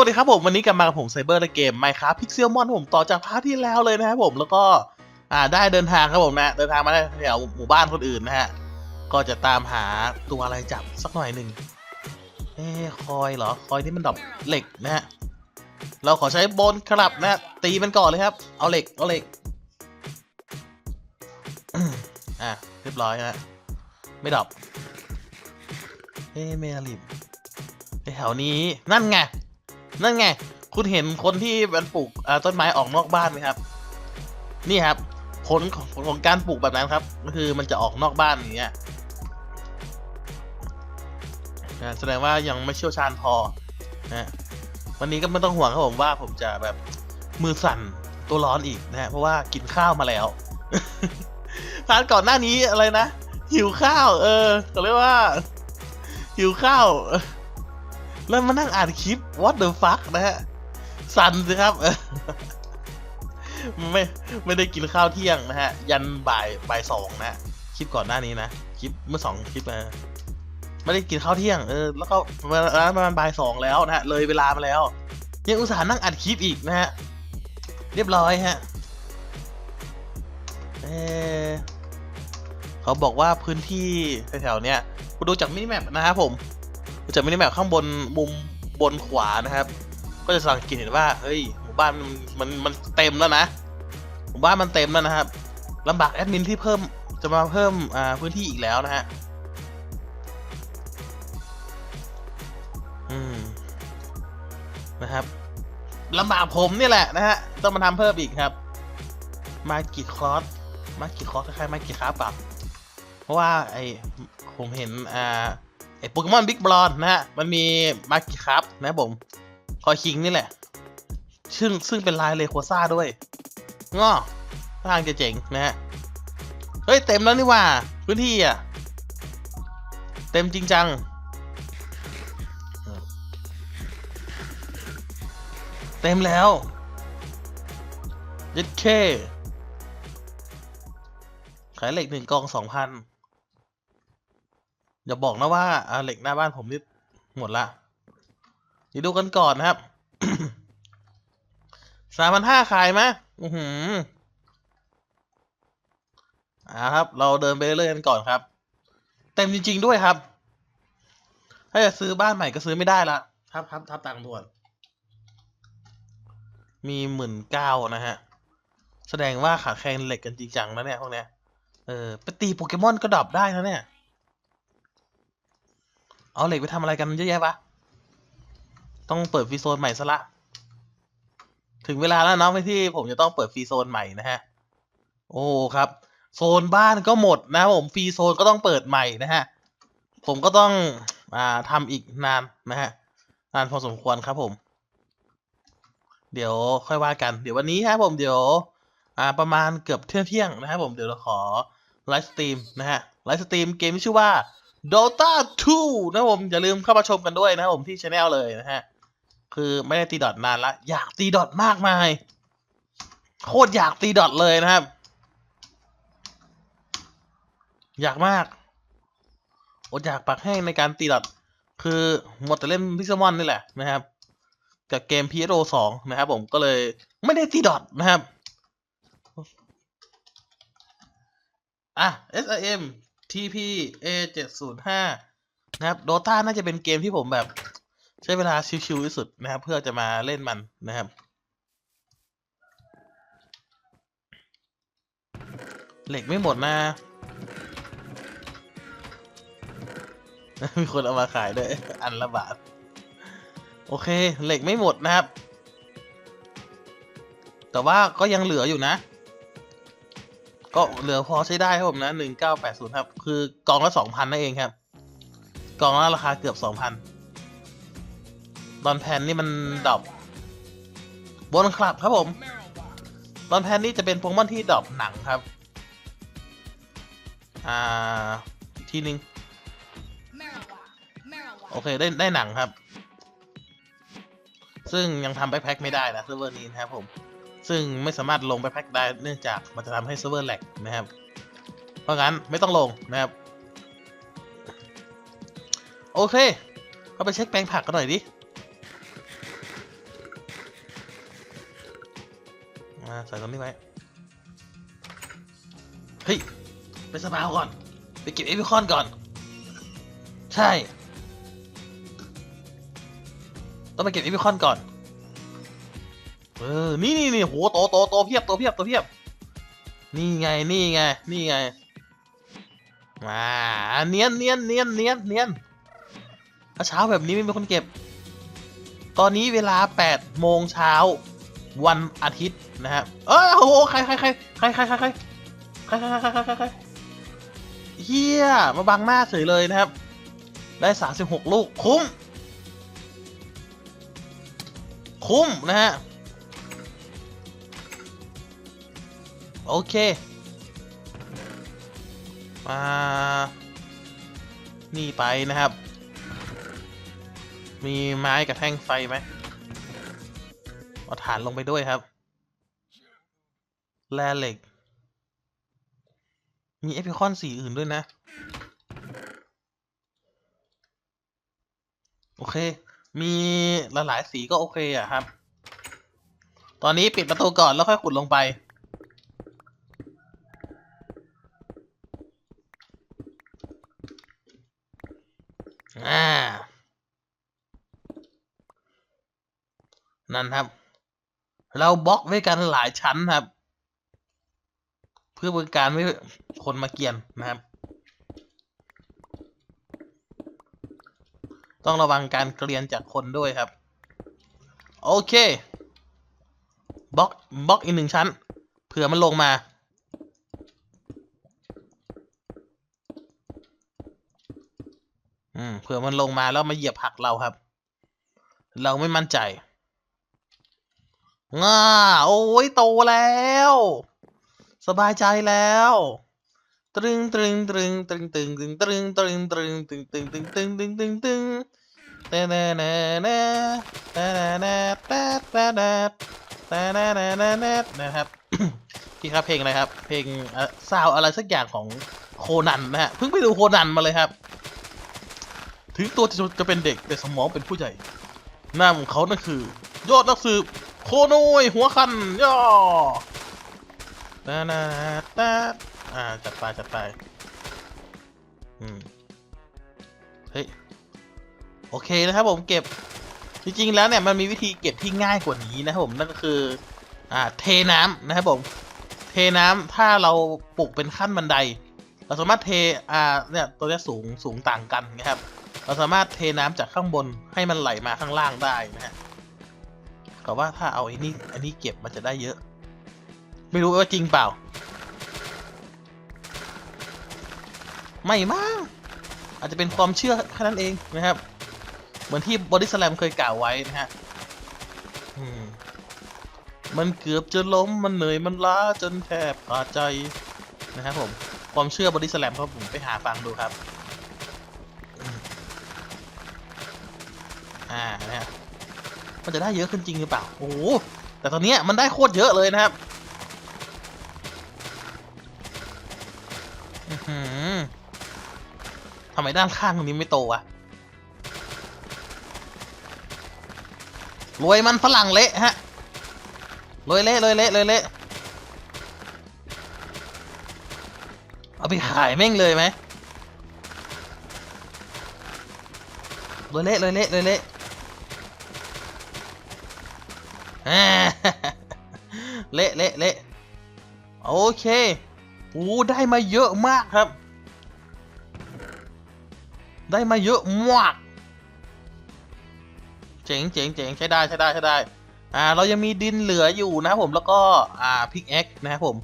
วัสดีครับผม วันนี้กลับมากับผมไซเบอร์ในเกม Minecraft Pixel Mon ผมต่อจากพาร์ทที่แล้วเลยนะครับผมแล้วก็อ่าได้เดินทางครับผมนะเดินทางมาได้แถวหมู่บ้านคนอื่นนะฮะก็จะตามหาตัวอะไรจับสักหน่อยหนึ่งเอ้คอยเหรอคอยที่มันดรอปเหล็กนะฮะเราขอใช้บนครับนะตีมันก่อนเลยครับ เอาเหล็กเอาเหล็กอะเรียบร้อยฮะไม่ดรอปเอ้เมลิมแถวนี้นั่นไง นั่นไง คุณเห็นคนที่มันปลูกต้นไม้ออกนอกบ้านไหมครับ นี่ครับ ผลของผลของการปลูกแบบนั้นครับ ก็คือมันจะออกนอกบ้านอย่างเงี้ยแสดงว่ายังไม่เชี่ยวชาญพอนะวันนี้ก็ไม่ต้องห่วงครับผมว่าผมจะแบบมือสั่นตัวร้อนอีกนะฮะเพราะว่ากินข้าวมาแล้วพาร์ทก่อนหน้านี้อะไรนะหิวข้าว เออเขาเรียกว่าหิวข้าว แล้วมานั่งอ่านคลิป what the fuck นะฮะ สันสิครับเออไม่ไม่ได้กินข้าวเที่ยงนะฮะ ยันบ่ายบ่ายสองนะฮะคลิปก่อนหน้านี้นะคลิปเมื่อสองคลิปเออไม่ได้กินข้าวเที่ยงเออแล้วก็เวลาประมาณบ่ายสองแล้วนะฮะเลยเวลามาแล้ว ยังอุตส่าห์นั่งอัดคลิปอีกนะฮะเรียบร้อยฮะเออเขาบอกว่าพื้นที่แถวๆเนี้ยคุณดูจากมินิแมปนะครับผม จากมินิแมปข้างบนมุมบนขวานะครับ ก็จะสังเกตเห็นว่าเฮ้ยหมู่บ้านมันมันมันเต็มแล้วนะหมู่บ้านมันเต็มแล้วนะครับลำบากแอดมินที่เพิ่มจะมาเพิ่มอ่าพื้นที่อีกแล้วนะฮะอืมนะครับลำบากผมนี่แหละนะฮะต้องมาทำเพิ่มอีกครับ มากี่คอร์สมากี่คอร์สคล้ายๆมากี่คราฟปะเพราะว่าไอผมเห็นอ่า ไอ้โปเกมอนบิ๊กบอลนะฮะ มันมีมากิครับนะผม คอยคิงนี่แหละ ซึ่งซึ่งเป็นลายเลโคซ่าด้วยง้อทางจะเจ๋งนะฮะ เฮ้ย เต็มแล้วนี่ว่า พื้นที่อะ เต็มจริงจัง เต็มแล้วยัดเคขายเหล็กหนึ่งกองสองพัน อย่าบอกนะว่าอ่าเหล็กหน้าบ้านผมนี่หมดละเดี๋ยวดูกันก่อนนะครับสามพันห้าขายไหมอือหืออ่าครับ เราเดินไปเรื่อยๆกันก่อนครับ เต็มจริง ๆ ด้วยครับ ถ้าจะซื้อบ้านใหม่ก็ซื้อไม่ได้ละครับครับทับตังค์ด่วน มีหมื่นเก้านะฮะ แสดงว่าขาดแคลนเหล็กกันจริงจังนะเนี่ยพวกเนี้ย เออไปตีโปเกมอนก็ดรอปได้นะเนี่ย เอาเหล็กไปทำอะไรกันเยอะแยะปะต้องเปิดฟรีโซนใหม่ซะละ ถึงเวลาแล้วเนาะที่ผมจะต้องเปิดฟรีโซนใหม่นะฮะ โอ้ครับ โซนบ้านก็หมดนะผมฟรีโซนก็ต้องเปิดใหม่นะฮะ ผมก็ต้องอ่าทำอีกนานนะฮะ นานพอสมควรครับผม เดี๋ยวค่อยว่ากัน เดี๋ยววันนี้ครับผมเดี๋ยวอ่าประมาณเกือบเที่ยงเที่ยงนะครับผมเดี๋ยวเราขอไลฟ์สตรีมนะฮะไลฟ์สตรีมเกมที่ชื่อว่า Dota 2 นะผมอย่าลืมเข้ามาชมกันด้วยนะผมที่ช anel เลยนะฮะ คือไม่ได้ตีดอทนานละ อยากตีดอทมากมาย โคตรอยากตีดอทเลยนะครับ อยากมากอดอยากปักให้ในการตีดอทคือหมดแต่เล่นพิซซ่ามอนนี่แหละนะครับ กับเกม PSO 2 นะครับผมก็เลยไม่ได้ตีดอทนะครับอะ SIM TP A 7 0 5นะครับ Dota น่าจะเป็นเกมที่ผมแบบ ใช้เวลาชิวๆที่สุดนะครับ เพื่อจะมาเล่นมันนะครับ เหล็กไม่หมดนะ มีคนเอามาขายด้วย อันละบาท โอเค เหล็กไม่หมดนะครับ แต่ว่าก็ยังเหลืออยู่นะ ก็เหลือพอใช้ได้ครับผมนะหนึ่งเก้าแปดศูนย์ครับ คือกองละสองพันนั่นเองครับ กองละราคาเกือบสองพันตอนแพนนี่มันดรอปบนคลับครับผม ตอนแพนนี่จะเป็นโปเกมอนที่ดรอปหนังครับ อ่าทีนึงโอเคได้ได้หนังครับ ซึ่งยังทำแบ็คแพ็คไม่ได้นะเซิร์ฟเวอร์นี้นะครับผม ซึ่งไม่สามารถลงไปแพ็กได้เนื่องจากมันจะทำให้เซิร์ฟเวอร์แลกนะครับ เพราะงั้นไม่ต้องลงนะครับ โอเคเราไปเช็คแปลงผักกันหน่อยดิใส่ตรงนี้ไว้ เฮ้ย ไปสปาวก่อน ไปเก็บเอพิคอนก่อน ใช่ ต้องไปเก็บเอพิคอนก่อน เออ นี่นี่นี่โหโตโตโตเพียบโตเพียบโตเพียบ นี่ไง นี่ไง นี่ไง มาเนียนเนียนเนียนเนียนเนียนถ้าเช้าแบบนี้ไม่มีคนเก็บ ตอนนี้เวลา8โมงเช้าวันอาทิตย์นะครับเออโอ้โหใครใครใครใครใครใครใครใครใครใครใครใครใครเฮียมาบังหน้าเฉยเลยนะครับ ได้36ลูก คุ้ม คุ้มนะฮะ โอเค มา นี่ไปนะครับ มีไม้กับแท่งไฟไหมเอาฐานลงไปด้วยครับ แร่เหล็ก มีเอพิคอนสีอื่นด้วยนะ โอเค มีหลายๆสีก็โอเคอะครับ ตอนนี้ปิดประตูก่อนแล้วค่อยขุดลงไป อ่า นั่นครับ เราบล็อกไว้กันหลายชั้นครับ เพื่อเป็นการไม่ให้คนมาเกียนนะครับ ต้องระวังการเกลียนจากคนด้วยครับ โอเคบล็อกบล็อกอีกหนึ่งชั้น เผื่อมันลงมา อืมเผื่อมันลงมาแล้วมาเหยียบผักเราครับ เราไม่มั่นใจง่าโอ้ยโตแล้ว สบายใจแล้วตรึงตรึงตรึงตรึงตรึงตรึงตรึงตรึงตรึงตรึงตรึงตรึงตรึงตรึงตรึงตรึงเต้เน่เน่เน่เต้เน่เน่เต้เต้เน่เต้เน่เน่เน่เน่นะครับพี่ครับเพลงอะไรครับ เพลงซาวอะไรสักอย่างของโคนันนะฮะเพิ่งไปดูโคนันมาเลยครับ ถึงตัวจะจะเป็นเด็กแต่สมองเป็นผู้ใหญ่ หน้าของเขานั่นคือ ยอดนักสืบโคโนยหัวคันย่อตานาตาอ่าจัดไปจัดไปอืมเฮ้ยโอเคนะครับผมเก็บจริงๆแล้วเนี่ยมันมีวิธีเก็บที่ง่ายกว่านี้นะครับผมนั่นก็คืออ่าเทน้ำนะครับผม เทน้ำถ้าเราปลูกเป็นขั้นบันได เราสามารถเทอ่าเนี่ยตัวเนี้สูงสูงต่างกันนะครับ เราสามารถเทน้ำจากข้างบนให้มันไหลมาข้างล่างได้นะฮะก็ว่าถ้าเอาไอ้นี่อันนี้เก็บมันจะได้เยอะ ไม่รู้ว่าจริงเปล่า ไม่มากอาจจะเป็นความเชื่อแค่นั้นเองนะครับ เหมือนที่บอดี้สแลมเคยกล่าวไว้นะฮะมมันเกือบจะล้มมันเหนื่อยมันล้าจนแทบขาดใจนะครับผมความเชื่อบอดี้สแลมครับผมไปหาฟังดูครับ อ่านะฮะมันจะได้เยอะขึ้นจริงหรือเปล่าโอ้โหแต่ตอนนี้มันได้โคตรเยอะเลยนะครับทำไมด้านข้างตรงนี้ไม่โตอะรวยมันฝรั่งเละฮะรวยเละรวยเละรวยเละเอาไปขายแม่งเลยไหมรวยเละรวยเละรวยเละ อ่า เละเละเละโอเคโอ้ได้มาเยอะมากครับ ได้มาเยอะมาก เจ๋งเจ๋งเจ๋งใช้ได้ใช้ได้ใช้ได้อ่าเรายังมีดินเหลืออยู่นะครับผมแล้วก็อ่าพิกแอคนะครับผม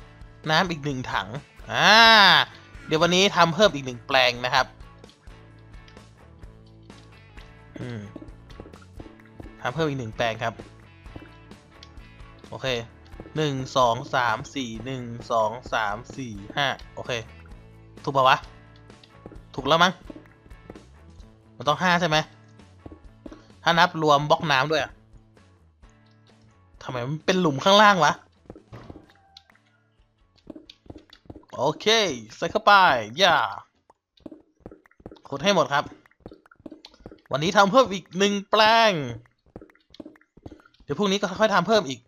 น้ำอีกหนึ่งถังอ่าเดี๋ยววันนี้ทำเพิ่มอีกหนึ่งแปลงนะครับอืมทำเพิ่มอีกหนึ่งแปลงครับ โอเคหนึ่งสองสามสี่หนึ่งสองสามสี่ห้าโอเค ถูกปะวะ ถูกแล้วมั้งมันต้องห้าใช่ไหมถ้านับรวมบล็อกน้ำด้วยอะทำไมมันเป็นหลุมข้างล่างวะ โอเค ใส่เข้าไปย่าขุดให้หมดครับ วันนี้ทำเพิ่มอีกหนึ่งแปลง เดี๋ยวพรุ่งนี้ก็ค่อยทำเพิ่มอีก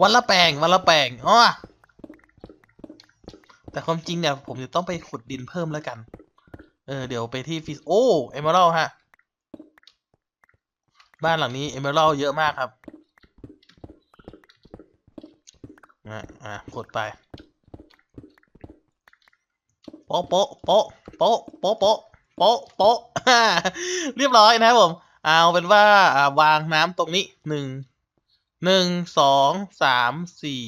วันละแปลงวันละแปลงอ๋อแต่ความจริงเนี่ย ผมจะต้องไปขุดดินเพิ่มแล้วกัน เออ เดี๋ยวไปที่ฟิสโอ้เอเมอรัลฮะ บ้านหลังนี้เอเมอรัลเยอะมากครับอะอะกดไปโป๊ะโป๊ะโป๊ะโป๊ะโป๊ะโป๊ะโป๊ะโป๊ะเรียบร้อยนะครับผม เอาเป็นว่าวางน้ำตรงนี้หนึ่ง หนึ่งสองสามสี่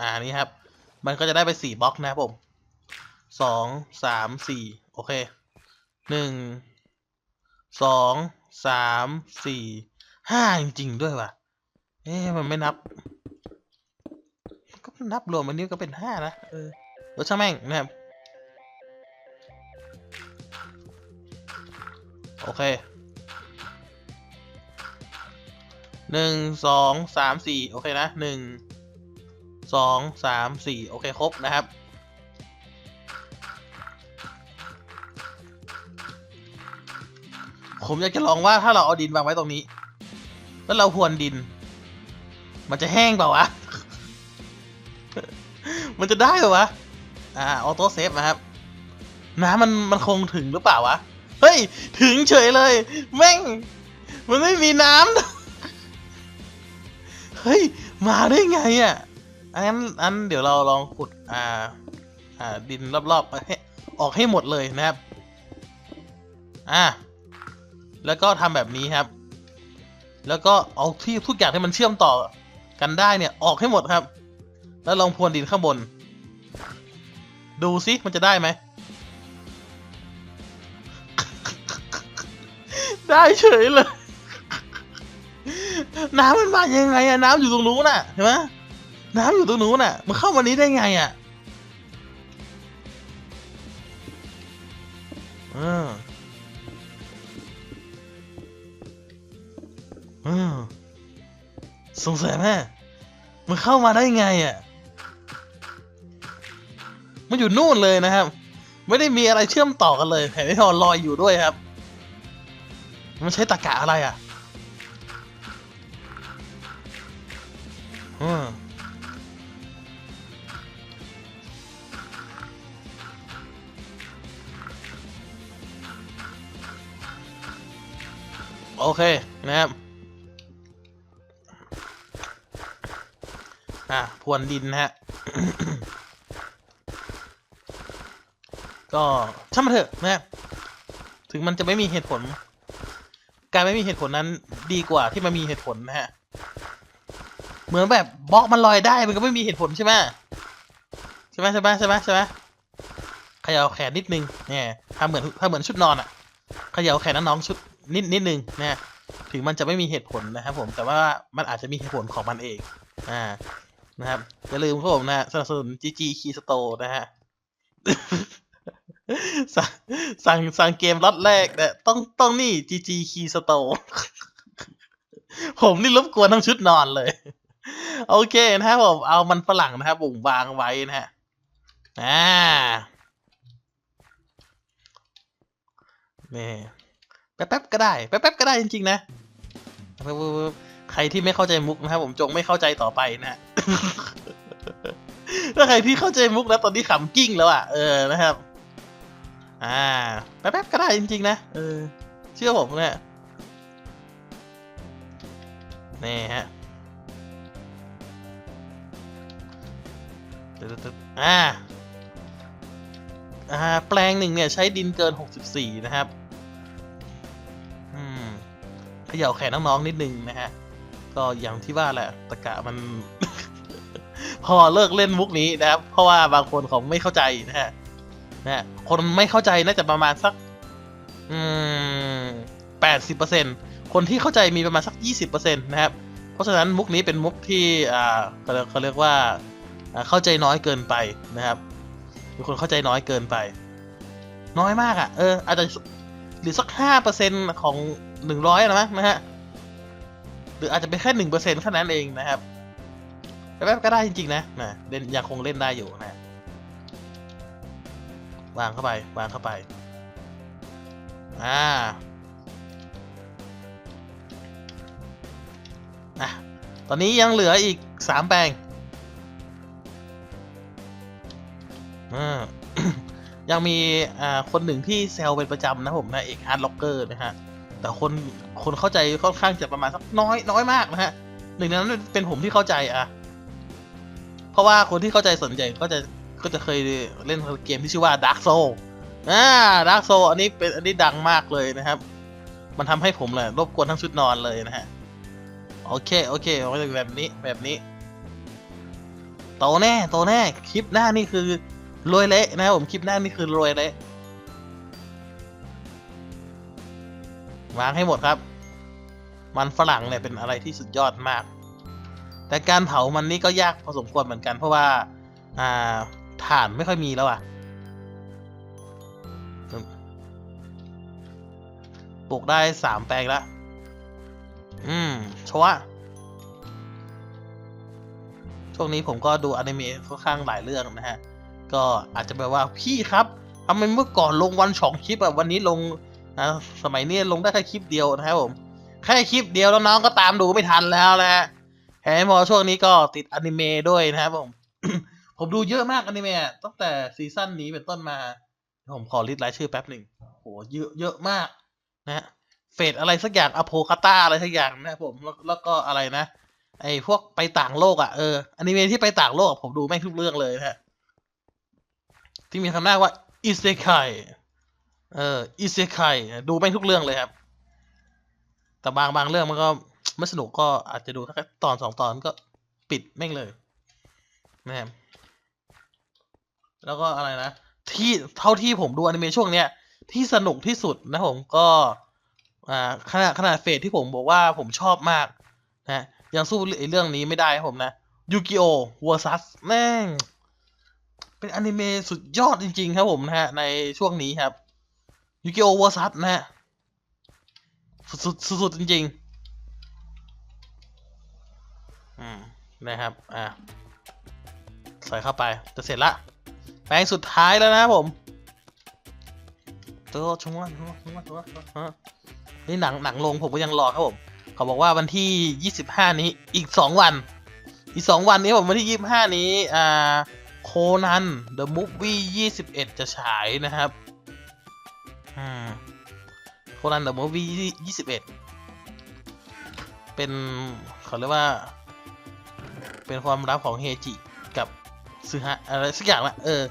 อ่านี่ครับ มันก็จะได้ไปสี่บล็อกนะครับผมสองสามสี่โอเคหนึ่งสองสามสี่ห้าจริง ๆ ด้วยว่ะ เอ๊ะมันไม่นับ ก็นับรวมอันนี้ก็เป็นห้านะเออเออช่างแม่งนะครับ โอเค หนึ่งสองสามสี่โอเคนะหนึ่งสองสามสี่โอเคครบนะครับ ผมอยากจะลองว่าถ้าเราเอาดินวางไว้ตรงนี้ แล้วเราพรวนดิน มันจะแห้งเปล่าวะ มันจะได้เหรอวะ อ่าออโต้เซฟนะครับ น้ำมันมันคงถึงหรือเปล่าวะ เฮ้ย ถึงเฉยเลย แม่ง มันไม่มีน้ำ เฮ้ย มาได้ไงอะอันนั้นอันเดี๋ยวเราลองขุดอ่าอ่าดินรอบๆให้ออกให้หมดเลยนะครับ อ่า แล้วก็ทำแบบนี้ครับ แล้วก็เอาที่ทุกอย่างที่มันเชื่อมต่อกันได้เนี่ยออกให้หมดครับ แล้วลองพรวนดินข้างบน ดูซิมันจะได้ไหม ได้เฉยเลย น้ำมันมายังไงอะน้ำอยู่ตรงนู้นน่ะเห็นไหมน้ำอยู่ตรงนู้นน่ะ มันเข้ามานี้ได้ไงอะออเออสงสัยแม่มันเข้ามาได้ไงอะมันอยู่นู่นเลยนะครับ ไม่ได้มีอะไรเชื่อมต่อกันเลย แผ่นที่ทอลอยอยู่ด้วยครับ มันใช้ตะกะอะไรอะ อโอเค นะครับ อะพวนดินนะฮะ ก็ช่างมันเถอะนะถึงมันจะไม่มีเหตุผล การไม่มีเหตุผลนั้นดีกว่าที่มันมีเหตุผลนะฮะ เหมือนแบบบล็อกมันลอยได้มันก็ไม่มีเหตุผลใช่ไหมใช่ไหมใช่ไหมใช่ไหมใช่ไหมเขย่าแขนนิดนึงเนี่ยถ้าเหมือนถ้าเหมือนชุดนอนอะเขย่าแขนน้องชุดนิดนิดนึงนะถึงมันจะไม่มีเหตุผลนะครับผมแต่ว่ามันอาจจะมีเหตุผลของมันเองอ่านะครับอย่าลืมครับผมนะสนับสนุน GG Key Store นะฮะสั่งสั่งสั่งเกมล็อตแรกเนี่ยต้องต้องนี่ GG Key Store ผมนี่รบกวนทั้งชุดนอนเลย โอเคนะครับผมเอามันฝรั่งนะครับผมวางไว้นะฮะอ่านี่แป๊บๆก็ได้แป๊บๆก็ได้จริงๆนะใครที่ไม่เข้าใจมุกนะครับผมจงไม่เข้าใจต่อไปนะฮะถ้าใครที่เข้าใจมุกแล้วตอนนี้ขำกิ้งแล้วอะเออนะครับ อ่าแป๊บๆก็ได้จริงๆนะเออ เชื่อผมเนี่ยนี่ฮะ ตึ๊ดๆอ่าอ่าแปลงหนึ่งเนี่ยใช้ดินเกิน 64 นะครับ อืมเขย่าแขนน้องๆนิดนึงนะฮะ ก็อย่างที่ว่าแหละตะกะมัน พอเลิกเล่นมุกนี้นะครับ เพราะว่าบางคนเขาไม่เข้าใจนะฮะนะฮะคนไม่เข้าใจน่าจะประมาณสัก อืมแปดสิบเปอร์เซ็นคนที่เข้าใจมีประมาณสักยี่สิบเปอร์เซ็นตนะครับ เพราะฉะนั้นมุกนี้เป็นมุกที่ อ่าเขาเรียกว่า เข้าใจน้อยเกินไปนะครับมีคนเข้าใจน้อยเกินไป น้อยมากอะ่ะ เออ อาจจะหรือสักห้าเปอร์เซ็นของหนึ่งร้อยนะมั้งนะฮะหรืออาจจะเป็นแค่หนึ่งเปอร์เซ็นแค่นั้นเองนะครับแป๊บๆก็ได้จริงๆนะนะเล่นยังคงเล่นได้อยู่นะวางเข้าไปวางเข้าไปอ่าอะตอนนี้ยังเหลืออีกสามแปลง ยังมีอ่าคนหนึ่งที่เซลเป็นประจำนะผมนะเอกฮาร์ดล็อกเกอร์นะฮะ แต่คนคนเข้าใจค่อนข้างจะประมาณสักน้อยน้อยมากนะฮะหนึ่งในนั้นเป็นผมที่เข้าใจอะ เพราะว่าคนที่เข้าใจสนใจก็จะก็จะเคยเล่นเกมที่ชื่อว่า Dark Soul อ่า Dark Soul อันนี้เป็นอันนี้ดังมากเลยนะครับ มันทำให้ผมแหละรบกวนทั้งชุดนอนเลยนะฮะ โอเค โอเคเอาแบบนี้แบบนี้โตแน่โตแน่คลิปหน้านี่คือ รวยเละนะครับผมคลิปหน้านี่คือรวยเละวางให้หมดครับ มันฝรั่งเนี่ยเป็นอะไรที่สุดยอดมาก แต่การเผามันนี่ก็ยากพอสมควรเหมือนกันเพราะว่าอ่าถ่านไม่ค่อยมีแล้วอะปลูกได้สามแปลงล้วอืมชัวช่วงนี้ผมก็ดูอนิเมะค่อนข้างหลายเรื่องนะฮะ ก็อาจจะแบบว่าพี่ครับทำไมเมื่อก่อนลงวันสองคลิปอะวันนี้ลงนะสมัยนี้ลงได้แค่คลิปเดียวนะครับผมแค่คลิปเดียวแล้วน้องก็ตามดูไม่ทันแล้วนะฮะแถมพอช่วงนี้ก็ติดอนิเมะด้วยนะครับผมผมดูเยอะมากอนิเมะตั้งแต่ซีซั่นนี้เป็นต้นมา ผมขอลิสต์รายชื่อแป๊บหนึ่งโหเยอะเยอะมากนะฮะเฟดอะไรสักอย่างอโพคาตาอะไรสักอย่างนะครับผมแล้วแล้วก็อะไรนะ ไอ้พวกไปต่างโลกอะเอออนิเมะที่ไปต่างโลกผมดูแม่งทุกเรื่องเลยนะฮะ ที่มีคำหน้าว่าอิเซไคเอออิเซไคดูแม่งทุกเรื่องเลยครับ แต่บางบางเรื่องมันก็ไม่สนุกก็อาจจะดูแค่ตอนสองตอนก็ปิดแม่งเลยนะครับแล้วก็อะไรนะ ที่เท่าที่ผมดูอนิเมะช่วงเนี้ยที่สนุกที่สุดนะผมก็อ่าขนาดขนาดเฟสที่ผมบอกว่าผมชอบมากนะยังสู้เรื่องนี้ไม่ได้ครับผมนะยูกิโอวอร์ซัสแม่ง เป็นอนิเมะสุดยอดจริง ๆ ครับผมนะฮะ ในช่วงนี้ครับยูกิโอวอร์ซัสนะฮะ สุดๆสุดๆจริงๆอืมนะครับ อ่าใส่เข้าไป จะเสร็จละแปลงสุดท้ายแล้วนะผมตัวชงว่าชงว่าชงว่าชงว่านี่หนังหนังลงผมก็ยังรอครับผม เขาบอกว่าวันที่25นี้อีก2วัน อีก2วันนี้ผมวันที่25นี้ อ่า โคนัน The Movie 21 จะฉายนะครับโคนัน The Movie 21 เป็นเขาเรียกว่า เป็นความลับของเฮจิกับซึฮะอะไรสักอย่างละเออ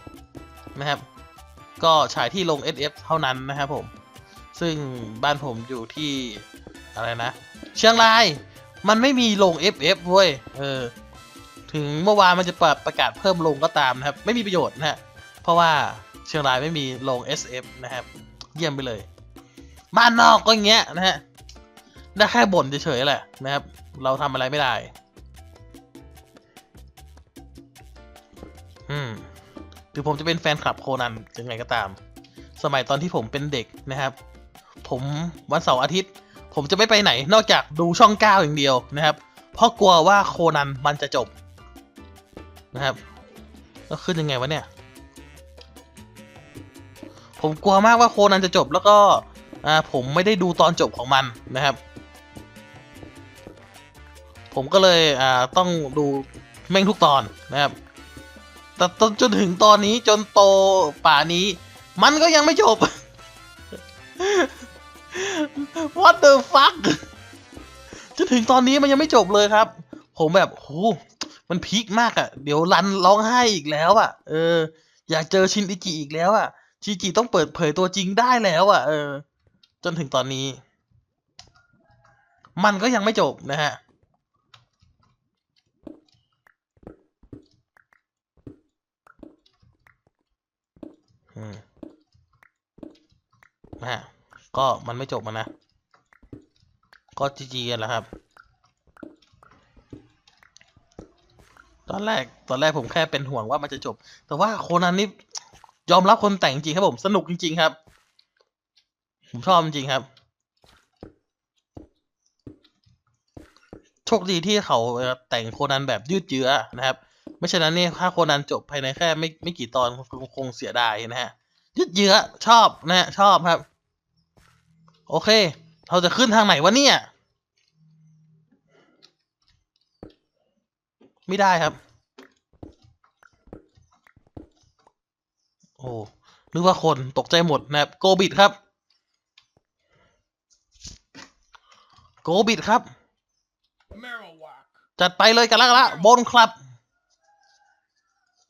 นะครับ ก็ฉายที่ลง SF เท่านั้นนะครับผม ซึ่งบ้านผมอยู่ที่อะไรนะ เชียงราย มันไม่มีลง FF เว้ย เออ ถึงเมื่อวานมันจะประประกาศเพิ่มลงก็ตามนะครับ ไม่มีประโยชน์นะฮะเพราะว่าเชียงรายไม่มีลง SF นะครับ เยี่ยมไปเลย บ้านนอกก็อย่างเงี้ยนะฮะได้แค่บ่นเฉยๆแหละนะครับ เราทำอะไรไม่ได้ อืมถึงผมจะเป็นแฟนคลับโคนันยังไงก็ตาม สมัยตอนที่ผมเป็นเด็กนะครับ ผมวันเสาร์อาทิตย์ ผมจะไม่ไปไหน นอกจากดูช่องเก้าอย่างเดียวนะครับ เพราะกลัวว่าโคนันมันจะจบ นะครับแล้วขึ้นยังไงวะเนี่ย ผมกลัวมากว่าโคนันจะจบแล้วก็อ่าผมไม่ได้ดูตอนจบของมันนะครับ ผมก็เลยอ่าต้องดูแม่งทุกตอนนะครับแต่จนจนถึงตอนนี้จนโตป่านี้ มันก็ยังไม่จบ What the fuck จนถึงตอนนี้มันยังไม่จบเลยครับ ผมแบบโห มันพีคมากอะ่ะ เดี๋ยวรันร้องไห้อีกแล้วอะ่ะ เออ อยากเจอชินอิจิอีกแล้วอะ่ะชินอิจิต้องเปิดเผยตัวจริงได้แล้วอะ่ะ เออ จนถึงตอนนี้ มันก็ยังไม่จบนะฮะอืมนะฮะก็มันไม่จบมันนะ ก็จีจีกันแล้วครับ ตอนแรกตอนแรกผมแค่เป็นห่วงว่ามันจะจบ แต่ว่าโคนันนี่ยอมรับคนแต่งจริงครับผมสนุกจริง ๆ ครับ ผมชอบจริงครับ โชคดีที่เขาแต่งโคนันแบบยืดเยื้อนะครับ ไม่ฉะนั้นเนี่ยถ้าโคนันจบภายในแค่ไม่ไม่กี่ตอนคงคงเสียดายนะฮะยืดเยื้อชอบนะฮะชอบครับ โอเค เราจะขึ้นทางไหนวะเนี่ย ไม่ได้ครับ โอ้นึกว่าคนตกใจหมดนะครับโกบิดครับโกบิดครับ จัดไปเลยกันละกันละบนครับ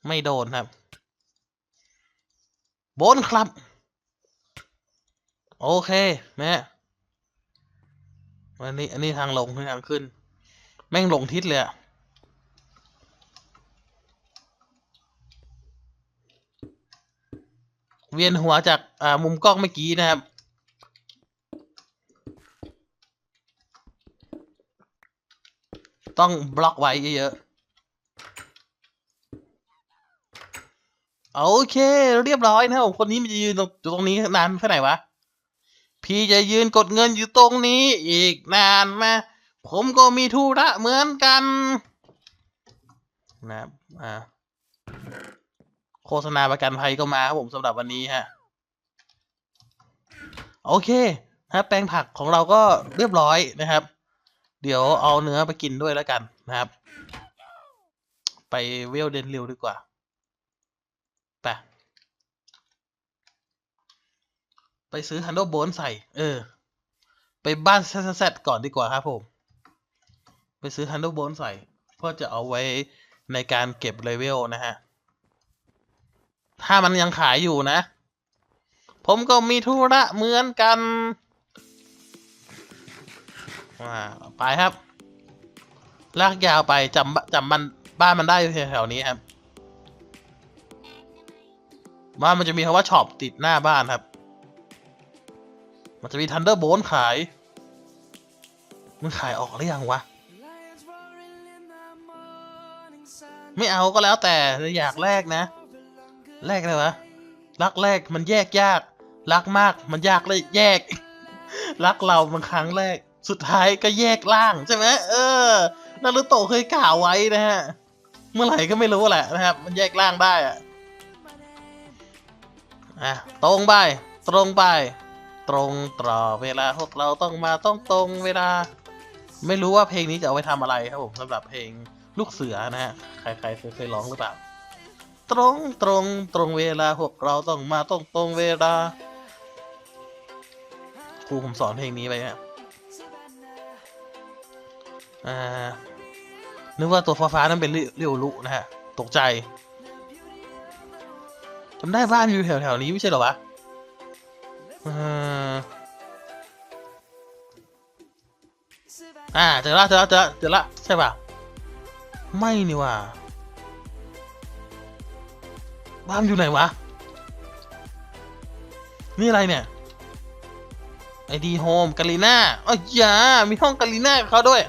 ไม่โดนครับ บนครับ โอเคนะฮะอันนี้อันนี้ทางลงทางขึ้น แม่งหลงทิศเลยอะ เวียนหัวจากอ่ามุมกล้องเมื่อกี้นะครับ ต้องบล็อกไว้เยอะๆโอเค เรียบร้อยนะครับผมคนนี้มันจะยืนตรงอยู่ตรงนี้นานแค่ไหนวะ พี่จะยืนกดเงินอยู่ตรงนี้อีกนานไหมผมก็มีธุระเหมือนกันนะครับอ่า โฆษณาประกันภัยก็มาครับผมสำหรับวันนี้ฮะ โอเคนะครับแปลงผักของเราก็เรียบร้อยนะครับ เดี๋ยวเอาเนื้อไปกินด้วยแล้วกันนะครับ ไปเวลเดนเร็วดีกว่าไปไปซื้อฮันโดโบนใส่ เออ ไปบ้านแซดก่อนดีกว่าครับผม ไปซื้อฮันโดโบนใส่เพื่อจะเอาไว้ในการเก็บเลเวลนะฮะ ถ้ามันยังขายอยู่นะ ผมก็มีธุระเหมือนกันอ่าไปครับ ลากยาวไปจำจำมันบ้านมันได้อยู่แถวๆนี้ครับบ้านมันจะมีคำว่าช็อปติดหน้าบ้านครับ มันจะมีทันเดอร์โบนขาย มันขายออกหรือยังวะ ไม่เอาก็แล้วแต่อยากแลกนะ แลกเลยวะรักแรกมันแยกยาก รักมากมันยากเลยแยก รักเรามันครั้งแรก สุดท้ายก็แยกล่างใช่ไหมเออนารุโตะเคยกล่าวไว้นะฮะ เมื่อไหร่ก็ไม่รู้แหละนะครับ มันแยกล่างได้อะอะตรงไป ตรงไป ตรงตรอเวลาพวกเราต้องมาต้องตรงเวลา ไม่รู้ว่าเพลงนี้จะเอาไปทำอะไรครับผมสำหรับเพลงลูกเสือนะฮะ ใครใครเคยเคยร้องหรือเปล่า ตรงตรงตรงเวลาพวกเราต้องมาต้องตรงเวลาครูผมสอนเพลงนี้ไปฮะอ่านึกว่าตัวฟ้าฟ้านั้นเป็นเรียวลุนะฮะ ตกใจจำได้บ้านอยู่แถวๆนี้ไม่ใช่หรอวะอ่ออ่าเจอละเจอละเจอละเจอละใช่ป่ะ ไม่นี่ว่า บ้านอยู่ไหนวะ นี่อะไรเนี่ยไอดีโฮมกาลิน่าอ๋อย่ามีห้องกาลิน่าเขาด้วย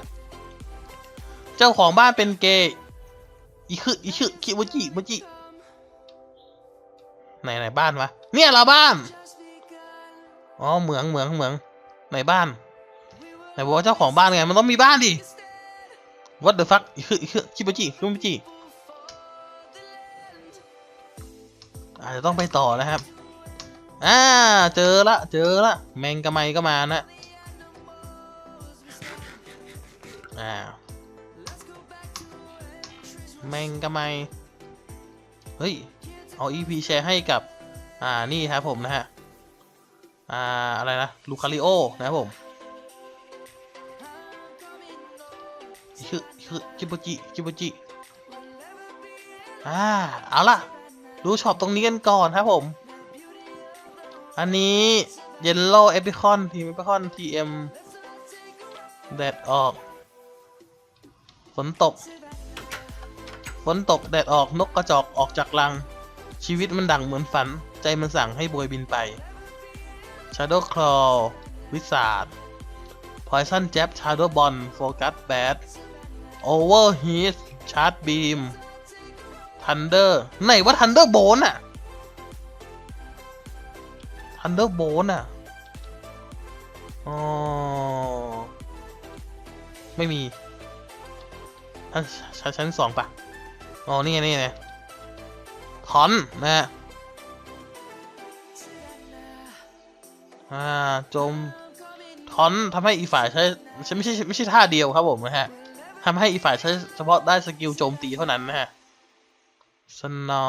เจ้าของบ้านเป็นเกย์อีคืออีคือคิวจิมุจิไหนไหนบ้านวะเนี่ยเราบ้าน อ๋อเหมืองเหมืองเหมืองไหนบ้านไหนบอกว่าเจ้าของบ้านไงมันต้องมีบ้านดิ What the fuck อีคืออีคือคิวจิคิวจิ อาจจะต้องไปต่อนะครับ อ่า เจอละ เจอละ แมงกะไมก็มานะ อ่า แมงกะไม เฮ้ย เอา EP แชร์ให้กับ อ่า นี่ครับผมนะฮะ อ่า อะไรนะ ลูคาริโอ นะครับผมคือคือจิบุจิจิบุจิ อ่า เอาละ ดูช็อปตรงนี้กันก่อนครับผม อันนี้เยลโล่เอพิคอนทีมเอพิคอนทีเอ็มแดดออก ฝนตก ฝนตกแดดออกนกกระจอกออกจากรัง ชีวิตมันดังเหมือนฝัน ใจมันสั่งให้บวยบินไป Shadow Claw วิสาด Poison Jab Shadow Ball Focus Bat Overheat Charge Beam ทันเดอร์ไหนว่าทันเดอร์โบนอะทันเดอร์โบนอะอ๋อไม่มีอะชั้นชั้นสองปะอ๋อ นี่ไง นี่ไงทอนนะฮะอ่าโจมทอนทำให้อีฝ่ายใช้ใช้ไม่ใช่ไม่ใช่ท่าเดียวครับผมนะฮะทำให้อีฝ่ายใช้เฉพาะได้สกิลโจมตีเท่านั้นนะฮะ สนอ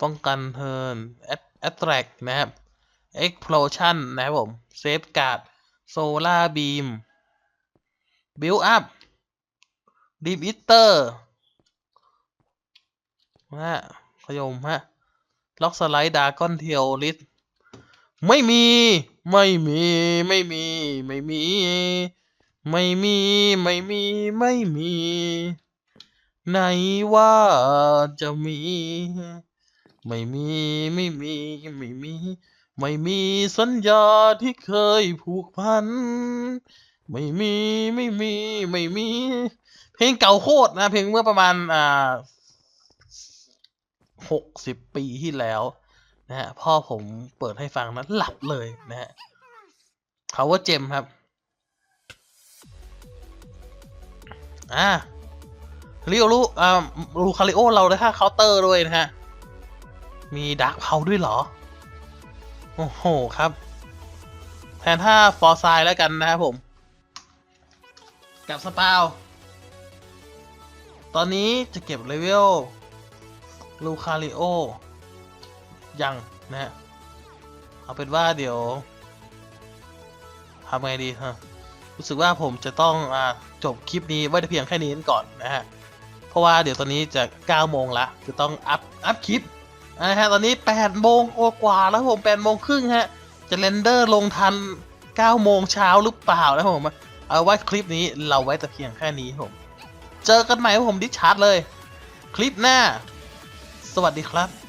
ป้องกันเทิร์นแอตแทรกนะครับ explosion นะครับผมเซฟการ์ดโซลาร์บีมบิลอัพดีมอิเตอร์ฮะขยมฮะ ล็อกสไลด์ดากอนเทลลิสไม่มี ไม่มี ไม่มี ไม่มี ไม่มี ไม่มี ไม่มี ไหนว่าจะมี ไม่มีไม่มีไม่มี ไม่มีสัญญาที่เคยผูกพัน ไม่มีไม่มีไม่มี เพลงเก่าโคตรนะ เพลงเมื่อประมาณอ่าหกสิบปีที่แล้วนะฮะพ่อผมเปิดให้ฟังนั้นหลับเลยนะฮะเขาว่าเจมครับ อ่า ริโอลูอ่าลูคาริโอเราได้ค่าเคาน์เตอร์ด้วยนะฮะ มีดาร์คเพาด้วยเหรอ โอ้โหครับ แทนท่าฟอร์ไซแล้วกันนะครับผม กับสปาวตอนนี้จะเก็บเลเวลลูคาริโอยังนะฮะ เอาเป็นว่าเดี๋ยวทำไงดีฮะรู้สึกว่าผมจะต้องอ่าจบคลิปนี้ไว้แต่เพียงแค่นี้ก่อนนะฮะ เพราะว่าเดี๋ยวตอนนี้จะ9โมงละจะต้องอัพอัพคลิปนะฮะตอนนี้8โมงกว่าแล้วผม8โมงครึ่งฮะจะเรนเดอร์ลงทัน9โมงเช้าหรือเปล่านะผมเอาไว้คลิปนี้เราไว้แต่เพียงแค่นี้ผม เจอกันใหม่กับผมดิชาร์ดเลย คลิปหน้า สวัสดีครับ